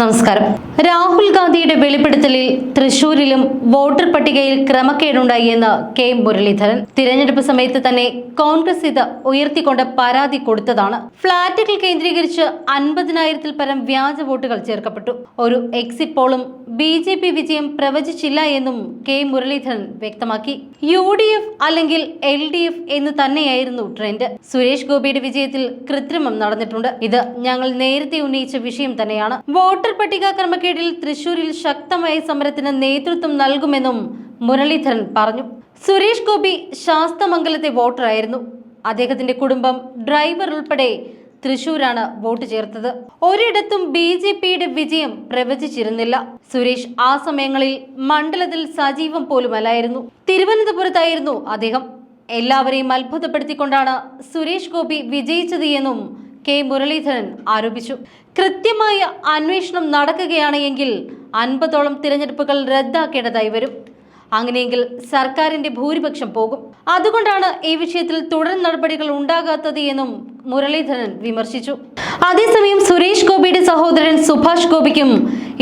നമസ്കാരം. രാഹുൽ ഗാന്ധിയുടെ വെളിപ്പെടുത്തലിൽ തൃശൂരിലും വോട്ടർ പട്ടികയിൽ ക്രമക്കേടുണ്ടായി എന്ന് കെ മുരളീധരൻ. തിരഞ്ഞെടുപ്പ് സമയത്ത് തന്നെ കോൺഗ്രസ് ഇത് ഉയർത്തിക്കൊണ്ട് പരാതി കൊടുത്തതാണ്. ഫ്ളാറ്റുകൾ കേന്ദ്രീകരിച്ച് അൻപതിനായിരത്തിൽ പരം വ്യാജ വോട്ടുകൾ ചേർക്കപ്പെട്ടു. ഒരു എക്സിറ്റ് പോളും ബി ജെ പി വിജയം പ്രവചിച്ചില്ല എന്നും കെ മുരളീധരൻ വ്യക്തമാക്കി. യു ഡി എഫ് അല്ലെങ്കിൽ എൽ ഡി എഫ് എന്ന് തന്നെയായിരുന്നു ട്രെൻഡ്. സുരേഷ് ഗോപിയുടെ വിജയത്തിൽ കൃത്രിമം നടന്നിട്ടുണ്ട്. ഇത് ഞങ്ങൾ നേരത്തെ ഉന്നയിച്ച വിഷയം തന്നെയാണ്. വോട്ടർ പട്ടിക ക്രമക്കേടിൽ തൃശൂരിൽ ശക്തമായ സമരത്തിന് നേതൃത്വം നൽകുമെന്നും മുരളീധരൻ പറഞ്ഞു. സുരേഷ് ഗോപി ശാസ്തമംഗലത്തെ വോട്ടറായിരുന്നു. അദ്ദേഹത്തിന്റെ കുടുംബം ഡ്രൈവർ ഉൾപ്പെടെ തൃശൂരാണ് വോട്ട് ചേർത്തത്. ഒരിടത്തും ബി ജെ പിയുടെ വിജയം പ്രവചിച്ചിരുന്നില്ല. സുരേഷ് ആ സമയങ്ങളിൽ മണ്ഡലത്തിൽ സജീവം പോലുമല്ലായിരുന്നു. തിരുവനന്തപുരത്തായിരുന്നു അദ്ദേഹം. എല്ലാവരെയും അത്ഭുതപ്പെടുത്തിക്കൊണ്ടാണ് സുരേഷ് ഗോപി വിജയിച്ചത് എന്നും കെ മുരളീധരൻ ആരോപിച്ചു. കൃത്യമായ അന്വേഷണം നടക്കുകയാണ് എങ്കിൽ അൻപതോളം തിരഞ്ഞെടുപ്പുകൾ റദ്ദാക്കേണ്ടതായി വരും. അങ്ങനെയെങ്കിൽ സർക്കാരിന്റെ ഭൂരിപക്ഷം പോകും. അതുകൊണ്ടാണ് ഈ വിഷയത്തിൽ തുടർ നടപടികൾ ഉണ്ടാകാത്തത് എന്നും മുരളീധരൻ വിമർശിച്ചു. അതേസമയം സുരേഷ് ഗോപിയുടെ സഹോദരൻ സുഭാഷ് ഗോപിക്കും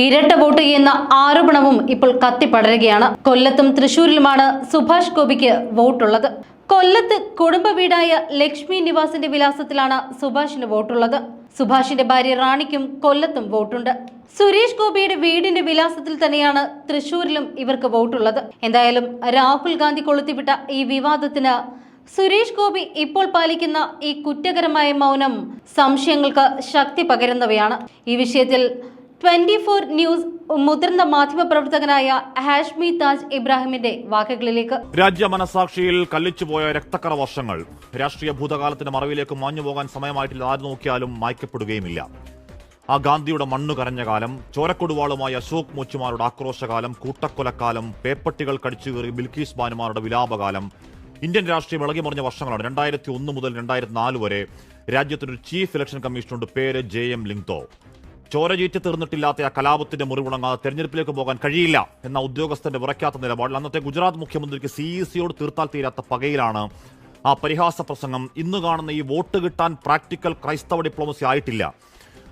ഇരട്ട വോട്ട് എന്ന ആരോപണവും ഇപ്പോൾ കത്തിപ്പടരുകയാണ്. കൊല്ലത്തും തൃശൂരിലുമാണ് സുഭാഷ് ഗോപിക്ക് വോട്ടുള്ളത്. കൊല്ലത്ത് കുടുംബ വീടായ ലക്ഷ്മി നിവാസിന്റെ വിലാസത്തിലാണ് സുഭാഷിന് വോട്ടുള്ളത്. സുഭാഷിന്റെ ഭാര്യ റാണിക്കും കൊല്ലത്തും വോട്ടുണ്ട്. സുരേഷ് ഗോപിയുടെ വീടിന്റെ വിലാസത്തിൽ തന്നെയാണ് തൃശൂരിലും ഇവർക്ക് വോട്ടുള്ളത്. എന്തായാലും രാഹുൽ ഗാന്ധി കൊളുത്തിവിട്ട ഈ വിവാദത്തിന് സുരേഷ് ഗോപി ഇപ്പോൾ പാലിക്കുന്ന ഈ കുറ്റകരമായ മൗനം സംശയങ്ങൾക്ക് ശക്തി പകരുന്നവയാണ്. ഈ വിഷയത്തിൽ ട്വന്റി ഫോർ ന്യൂസ് മുതിർന്ന മാധ്യമപ്രവർത്തകനായ ഹാഷ്മി താജ് ഇബ്രാഹിമിന്റെ വാക്കുകളിലേക്ക്. രാജ്യ മനസാക്ഷിയിൽ കല്ലിച്ചുപോയ രക്തക്കറ വർഷങ്ങൾ. രാഷ്ട്രീയ ഭൂതകാലത്തിന്റെ മറവിലേക്ക് മാഞ്ഞു പോകാൻ സമയമായിട്ടില്ല. ആര് നോക്കിയാലും മായ്ക്കപ്പെടുകയുമില്ല. ആ ഗാന്ധിയുടെ മണ്ണു കരഞ്ഞ കാലം ചോരക്കൊടുവാളുമായ അശോക് മൂച്ചുമാരുടെ ആക്രോശകാലം കൂട്ടക്കൊലക്കാലം പേപ്പട്ടികൾ കടിച്ചുകയറി ബിൽക്കീസ് ബാനുമാരുടെ വിലാപകാലം ഇന്ത്യൻ രാഷ്ട്രീയം ഇളകി മറിഞ്ഞ വർഷങ്ങളാണ്. രണ്ടായിരത്തി ഒന്ന് മുതൽ രണ്ടായിരത്തി നാല് വരെ രാജ്യത്തിനൊരു ചീഫ് ഇലക്ഷൻ കമ്മീഷനുണ്ട് പേര് ജെ എം ലിങ്തോ. ചോരചീറ്റ് തീർന്നിട്ടില്ലാത്ത ആ കലാപത്തിന്റെ മുറിവുണങ്ങാതെ തെരഞ്ഞെടുപ്പിലേക്ക് പോകാൻ കഴിയില്ല എന്ന ഉദ്യോഗസ്ഥന്റെ വിറയ്ക്കാത്ത നിലപാടിൽ അന്നത്തെ ഗുജറാത്ത് മുഖ്യമന്ത്രിക്ക് സി ഇ സിയോട് തീർത്താൽ തീരാത്ത പകയിലാണ് ആ പരിഹാസ പ്രസംഗം. ഇന്ന് കാണുന്ന ഈ വോട്ട് കിട്ടാൻ പ്രാക്ടിക്കൽ ക്രൈസ്തവ ഡിപ്ലോമസി ആയിട്ടില്ല.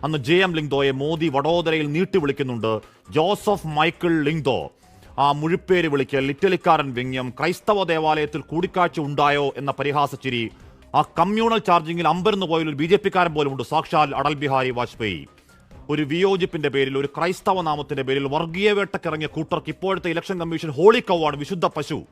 അന്ന് ജെ എം ലിങ്തോയെ മോദി വഡോദരയിൽ നീട്ടി വിളിക്കുന്നുണ്ട്. ജോസഫ് മൈക്കിൾ ലിങ്ദോ ആ മുഴുപ്പേര് വിളിക്കൽ ഇറ്റലിക്കാരൻ വ്യംഗ്യം ക്രൈസ്തവ ദേവാലയത്തിൽ കൂടിക്കാഴ്ച ഉണ്ടായോ എന്ന പരിഹാസച്ചിരി. ആ കമ്മ്യൂണൽ ചാർജിങ്ങിൽ അമ്പരന്ന് പോയ ഒരു ബി ജെ പിക്കാരൻ പോലുമുണ്ട് സാക്ഷാൽ അടൽ ബിഹാരി വാജ്പേയി. ഒരു വിയോജിപ്പിന്റെ പേരിൽ ഒരു ക്രൈസ്തവ നാമത്തിന്റെ പേരിൽ വർഗീയ വേട്ടക്കിറങ്ങിയ കൂട്ടർക്ക് ഇപ്പോഴത്തെ ഇലക്ഷൻ കമ്മീഷൻ ഹോളി കൗവാണ് വിശുദ്ധ പശു.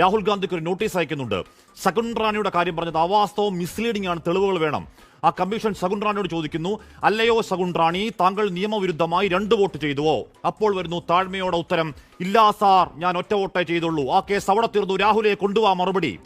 രാഹുൽ ഗാന്ധിക്ക് ഒരു നോട്ടീസ് അയക്കുന്നുണ്ട്. ശകുൻ റാണിയുടെ കാര്യം പറഞ്ഞത് അവാസ്തവം മിസ്ലീഡിംഗ് ആണ്. തെളിവുകൾ വേണം. ആ കമ്മീഷൻ ശകുൻ റാണിയോട് ചോദിക്കുന്നു അല്ലയോ ശകുൻ റാണി താങ്കൾ നിയമവിരുദ്ധമായി രണ്ട് വോട്ട് ചെയ്തുവോ? അപ്പോൾ വരുന്നു താഴ്മയോടെ ഉത്തരം ഇല്ല സാർ ഞാൻ ഒറ്റ വോട്ടേ ചെയ്തുള്ളൂ. ആ കേസ് അവിടെ തീർന്നു. രാഹുലെ കൊണ്ടുപോവാ മറുപടി.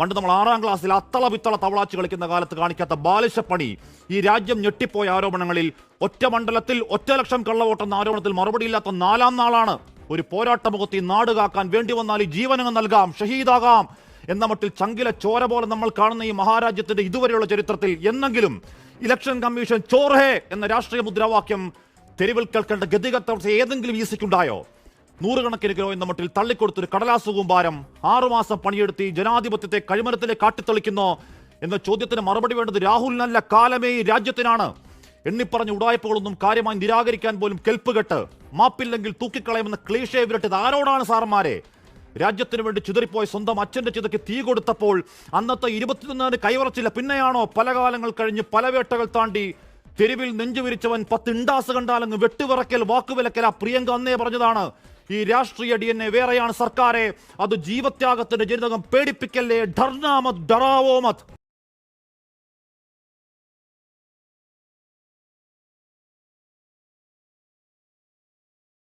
പണ്ട് നമ്മൾ ആറാം ക്ലാസ്സിൽ അത്തള പിത്തള തവളാച്ച് കളിക്കുന്ന കാലത്ത് കാണിക്കാത്ത ബാലിശപ്പണി ഈ രാജ്യം ഞെട്ടിപ്പോയ ആരോപണങ്ങളിൽ ഒറ്റ മണ്ഡലത്തിൽ ഒറ്റ ലക്ഷം കള്ളവോട്ടെന്ന ആരോപണത്തിൽ മറുപടിയില്ലാത്ത നാലാം നാളാണ്. ഒരു പോരാട്ടമുഖത്ത് ഈ നാട് കാക്കാൻ വേണ്ടി വന്നാൽ ഈ ജീവനങ്ങ് നൽകാം ഷഹീദാകാം. എന്ന മട്ടിൽ ചങ്കില ചോര പോലെ നമ്മൾ കാണുന്ന ഈ മഹാരാജ്യത്തിന്റെ ഇതുവരെയുള്ള ചരിത്രത്തിൽ എന്നെങ്കിലും ഇലക്ഷൻ കമ്മീഷൻ ചോർഹേ എന്ന രാഷ്ട്രീയ മുദ്രാവാക്യം തെരുവിൽ കേൾക്കേണ്ട ഗതികത്ത ഏതെങ്കിലും ഈസിക്കുണ്ടായോ? നൂറുകണക്കിന് കിലോ എന്ന മട്ടിൽ തള്ളിക്കൊടുത്തൊരു കടലാസു കൂമ്പാരം ആറുമാസം പണിയെടുത്ത് ജനാധിപത്യത്തെ കഴിമരത്തിലേക്ക് കാട്ടിത്തെളിക്കുന്നു എന്ന ചോദ്യത്തിന് മറുപടി വേണ്ടത് രാഹുലിനല്ല കാലമേ ഈ രാജ്യത്തിനാണ്. എണ്ണിപ്പറഞ്ഞ ഉടായ്പകളൊന്നും കാര്യമായി നിരാകരിക്കാൻ പോലും കെൽപ്പുകെട്ട് മാപ്പില്ലെങ്കിൽ തൂക്കിക്കളയുമെന്ന ക്ലീഷേ വിരട്ടിയത്. ആരോടാണ് സാറന്മാരെ? രാജ്യത്തിന് വേണ്ടി ചിതറിപ്പോയ സ്വന്തം അച്ഛന്റെ ചിതയ്ക്ക് തീ കൊടുത്തപ്പോൾ അന്നത്തെ ഇരുപത്തിയൊന്നിന് കൈവറച്ചില്ല. പിന്നെയാണോ പല കാലങ്ങൾ കഴിഞ്ഞ് പല വേട്ടകൾ താണ്ടി തെരുവിൽ നെഞ്ചുവിരിച്ചവൻ പത്ത് ഇണ്ടാസ് കണ്ടാലങ്ങ് വെട്ടുവിറക്കൽ വാക്കുവിലക്കൽ. ആ പ്രിയങ്ക അന്നേ പറഞ്ഞതാണ് ഈ രാഷ്ട്രീയ ഡി എൻ എ വേറെയാണ് സർക്കാരെ. അത് ജീവത്യാഗത്തിന്റെ ജനിതകം പേടിപ്പിക്കല്ലേ. ഡർനാമത് ഡറാവോ മത്